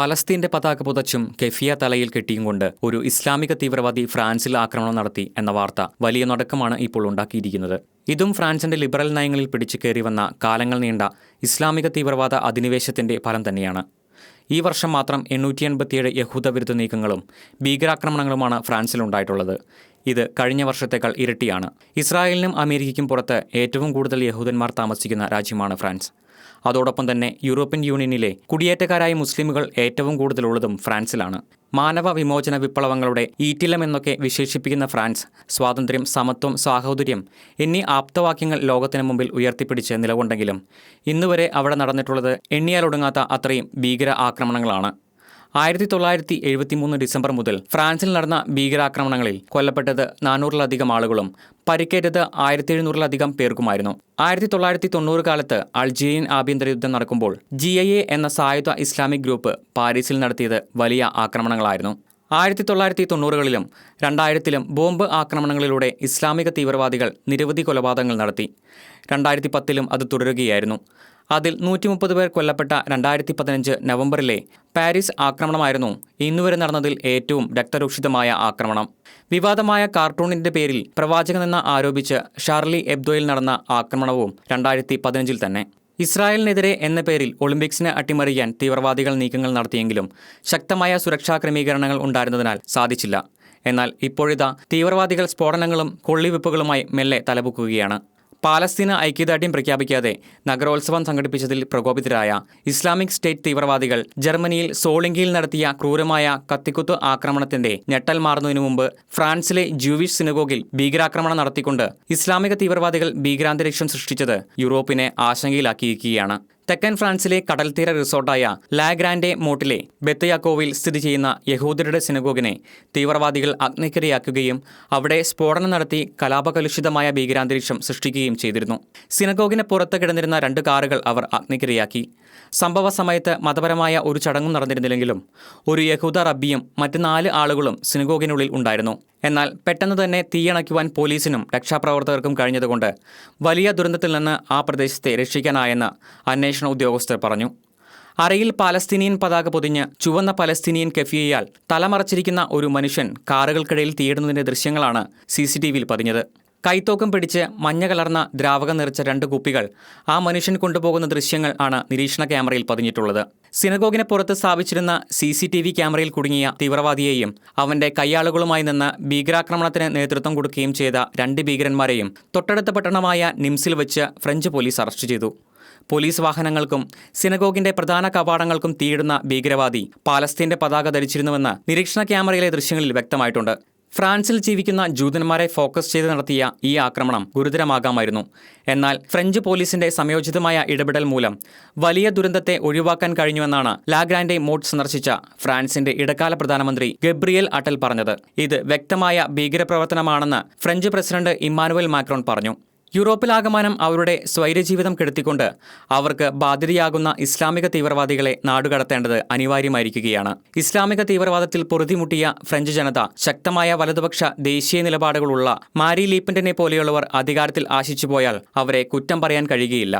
പലസ്തീന്റെ പതാക പുതച്ചും കെഫിയ തലയിൽ കെട്ടിയും കൊണ്ട് ഒരു ഇസ്ലാമിക തീവ്രവാദി ഫ്രാൻസിൽ ആക്രമണം നടത്തി എന്ന വാർത്ത വലിയ നടക്കമാണ് ഇപ്പോൾ ഉണ്ടാക്കിയിരിക്കുന്നത്. ഇതും ഫ്രാൻസിന്റെ ലിബറൽ നയങ്ങളിൽ പിടിച്ചു കയറി വന്ന കാലങ്ങൾ നീണ്ട ഇസ്ലാമിക തീവ്രവാദ അധിനിവേശത്തിന്റെ ഫലം തന്നെയാണ്. ഈ വർഷം മാത്രം എണ്ണൂറ്റി എൺപത്തിയേഴ് യഹൂദ വിരുദ്ധ നീക്കങ്ങളും ഭീകരാക്രമണങ്ങളുമാണ് ഫ്രാൻസിലുണ്ടായിട്ടുള്ളത് ഇത് കഴിഞ്ഞ വർഷത്തേക്കാൾ ഇരട്ടിയാണ്. ഇസ്രായേലിനും അമേരിക്കയ്ക്കും പുറത്ത് ഏറ്റവും കൂടുതൽ യഹൂദന്മാർ താമസിക്കുന്ന രാജ്യമാണ് ഫ്രാൻസ്. അതോടൊപ്പം തന്നെ യൂറോപ്യൻ യൂണിയനിലെ കുടിയേറ്റക്കാരായ മുസ്ലിമുകൾ ഏറ്റവും കൂടുതലുള്ളതും ഫ്രാൻസിലാണ്. മാനവ വിമോചന വിപ്ലവങ്ങളുടെ ഈറ്റിലം എന്നൊക്കെ വിശേഷിപ്പിക്കുന്ന ഫ്രാൻസ് സ്വാതന്ത്ര്യം സമത്വം സാഹോദര്യം എന്നീ ആപ്തവാക്യങ്ങൾ ലോകത്തിന് മുമ്പിൽ ഉയർത്തിപ്പിടിച്ച് നിലകൊണ്ടെങ്കിലും ഇന്നുവരെ അവിടെ നടന്നിട്ടുള്ളത് എണ്ണിയാലൊടുങ്ങാത്ത അത്രയും ഭീകര ആക്രമണങ്ങളാണ്. ആയിരത്തി തൊള്ളായിരത്തി എഴുപത്തി മൂന്ന് ഡിസംബർ മുതൽ ഫ്രാൻസിൽ നടന്ന ഭീകരാക്രമണങ്ങളിൽ കൊല്ലപ്പെട്ടത് നാനൂറിലധികം ആളുകളും പരിക്കേറ്റത് ആയിരത്തി എഴുന്നൂറിലധികം പേർക്കുമായിരുന്നു. ആയിരത്തി തൊള്ളായിരത്തി തൊണ്ണൂറ് കാലത്ത് അൾജീരിയൻ ആഭ്യന്തര യുദ്ധം നടക്കുമ്പോൾ ജി ഐ എ എന്ന സായുധ ഇസ്ലാമിക് ഗ്രൂപ്പ് പാരീസിൽ നടത്തിയത് വലിയ ആക്രമണങ്ങളായിരുന്നു. ആയിരത്തി തൊള്ളായിരത്തി തൊണ്ണൂറുകളിലും രണ്ടായിരത്തിലും ബോംബ് ആക്രമണങ്ങളിലൂടെ ഇസ്ലാമിക തീവ്രവാദികൾ നിരവധി കൊലപാതകങ്ങൾ നടത്തി. രണ്ടായിരത്തി പത്തിലും അത് തുടരുകയായിരുന്നു. അതിൽ നൂറ്റി മുപ്പത് പേർ കൊല്ലപ്പെട്ട രണ്ടായിരത്തി പതിനഞ്ച് നവംബറിലെ പാരീസ് ആക്രമണമായിരുന്നു. ഇന്നുവരെ നടന്നതിൽ ഏറ്റവും രക്തരൂക്ഷിതമായ ആക്രമണം. വിവാദമായ കാർട്ടൂണിന്റെ പേരിൽ പ്രവാചകനെന്ന് ആരോപിച്ച് ഷാർലി എബ്ദോയിൽ നടന്ന ആക്രമണവും രണ്ടായിരത്തി പതിനഞ്ചിൽ തന്നെ. ഇസ്രായേലിനെതിരെ എന്ന പേരിൽ ഒളിമ്പിക്സിനെ അട്ടിമറിയാൻ തീവ്രവാദികൾ നീക്കങ്ങൾ നടത്തിയെങ്കിലും ശക്തമായ സുരക്ഷാ ക്രമീകരണങ്ങൾ ഉണ്ടായിരുന്നതിനാൽ സാധിച്ചില്ല. എന്നാൽ ഇപ്പോഴിതാ തീവ്രവാദികൾ സ്ഫോടനങ്ങളും കൊള്ളിവെപ്പുകളുമായി മെല്ലെ തലപൊക്കുകയാണ്. പാലസ്തീന ഐക്യദാർഢ്യം പ്രഖ്യാപിക്കാതെ നഗരോത്സവം സംഘടിപ്പിച്ചതിൽ പ്രകോപിതരായ ഇസ്ലാമിക് സ്റ്റേറ്റ് തീവ്രവാദികൾ ജർമ്മനിയിൽ സോളിംഗിയിൽ നടത്തിയ ക്രൂരമായ കത്തിക്കുത്ത് ആക്രമണത്തിന്റെ ഞെട്ടൽ മാറുന്നതിനു മുമ്പ് ഫ്രാൻസിലെ ജൂവിഷ് സിനഗോഗിൽ ഭീകരാക്രമണം നടത്തിക്കൊണ്ട് ഇസ്ലാമിക തീവ്രവാദികൾ ഭീകരാന്തരീക്ഷം സൃഷ്ടിച്ചത് യൂറോപ്പിനെ ആശങ്കയിലാക്കിയിരിക്കുകയാണ്. തെക്കൻ ഫ്രാൻസിലെ കടൽത്തീര റിസോർട്ടായ ലാഗ്രാൻഡെ മോട്ടിലെ ബെത്തയാക്കോവിൽ സ്ഥിതി ചെയ്യുന്ന യഹൂദരുടെ സിനഗോഗിനെ തീവ്രവാദികൾ അഗ്നിക്കിരയാക്കുകയും അവിടെ സ്ഫോടനം നടത്തി കലാപകലുഷിതമായ ഭീകരാന്തരീക്ഷം സൃഷ്ടിക്കുകയും ചെയ്തിരുന്നു. സിനഗോഗിന് പുറത്ത് കിടന്നിരുന്ന രണ്ട് കാറുകൾ അവർ അഗ്നിക്കിരയാക്കി. സംഭവ സമയത്ത് മതപരമായ ഒരു ചടങ്ങും നടന്നിരുന്നില്ലെങ്കിലും ഒരു യഹൂദ റബ്ബിയും മറ്റ് നാല് ആളുകളും സിനഗോഗിനുള്ളിൽ ഉണ്ടായിരുന്നു. എന്നാൽ പെട്ടെന്ന് തന്നെ തീയണയ്ക്കുവാൻ പോലീസിനും രക്ഷാപ്രവർത്തകർക്കും കഴിഞ്ഞതുകൊണ്ട് വലിയ ദുരന്തത്തിൽ നിന്ന് ആ പ്രദേശത്തെ രക്ഷിക്കാനായെന്ന് അന്വേഷണ ഉദ്യോഗസ്ഥർ പറഞ്ഞു. അരയിൽ പാലസ്തീനിയൻ പതാക പൊതിഞ്ഞ് ചുവന്ന പലസ്തീനിയൻ കെഫിയയാൽ തലമറച്ചിരിക്കുന്ന ഒരു മനുഷ്യൻ കാറുകൾക്കിടയിൽ തീയിടുന്നതിന്റെ ദൃശ്യങ്ങളാണ് സി സി ടി വിയിൽ പതിഞ്ഞത്. കൈത്തോക്കം പിടിച്ച് മഞ്ഞ കലർന്ന ദ്രാവകം നിറച്ച രണ്ട് കുപ്പികൾ ആ മനുഷ്യൻ കൊണ്ടുപോകുന്ന ദൃശ്യങ്ങൾ ആണ് നിരീക്ഷണ ക്യാമറയിൽ പതിഞ്ഞിട്ടുള്ളത്. സിനഗോഗിന് പുറത്ത് സ്ഥാപിച്ചിരുന്ന സി സി ടി വി ക്യാമറയിൽ കുടുങ്ങിയ തീവ്രവാദിയെയും അവന്റെ കൈയാളുകളുമായി നിന്ന് ഭീകരാക്രമണത്തിന് നേതൃത്വം കൊടുക്കുകയും ചെയ്ത രണ്ട് ഭീകരന്മാരെയും തൊട്ടടുത്ത പട്ടണമായ നിംസിൽ വെച്ച് ഫ്രഞ്ച് പോലീസ് അറസ്റ്റ് ചെയ്തു. പോലീസ് വാഹനങ്ങൾക്കും സിനഗോഗിന്റെ പ്രധാന കവാടങ്ങൾക്കും തീയിടുന്ന ഭീകരവാദി പാലസ്തീന്റെ പതാക ധരിച്ചിരുന്നുവെന്ന് നിരീക്ഷണ ക്യാമറയിലെ ദൃശ്യങ്ങളിൽ വ്യക്തമായിട്ടുണ്ട്. ഫ്രാൻസിൽ ജീവിക്കുന്ന ജൂതന്മാരെ ഫോക്കസ് ചെയ്ത് നടത്തിയ ഈ ആക്രമണം ഗുരുതരമാകാമായിരുന്നു. എന്നാൽ ഫ്രഞ്ച് പോലീസിന്റെ സമയോചിതമായ ഇടപെടൽ മൂലം വലിയ ദുരന്തത്തെ ഒഴിവാക്കാൻ കഴിഞ്ഞുവെന്നാണ് ലാഗ്രാൻഡെ മോട്ട് സന്ദർശിച്ച ഫ്രാൻസിന്റെ ഇടക്കാല പ്രധാനമന്ത്രി ഗബ്രിയൽ അട്ടൽ പറഞ്ഞത്. ഇത് വ്യക്തമായ ഭീകരപ്രവർത്തനമാണെന്ന് ഫ്രഞ്ച് പ്രസിഡന്റ് ഇമ്മാനുവൽ മാക്രോൺ പറഞ്ഞു. യൂറോപ്പിലാകമാനം അവരുടെ സ്വൈര്യജീവിതം കെടുത്തിക്കൊണ്ട് അവർക്ക് ബാധിതയാകുന്ന ഇസ്ലാമിക തീവ്രവാദികളെ നാടുകടത്തേണ്ടത് അനിവാര്യമായിരിക്കുകയാണ്. ഇസ്ലാമിക തീവ്രവാദത്തിൽ പൊറുതിമുട്ടിയ ഫ്രഞ്ച് ജനത ശക്തമായ വലതുപക്ഷ ദേശീയ നിലപാടുകളുള്ള മാരി ലീപ്പന്റിനെ പോലെയുള്ളവർ അധികാരത്തിൽ ആശിച്ചുപോയാൽ അവരെ കുറ്റം പറയാൻ കഴിയുകയില്ല.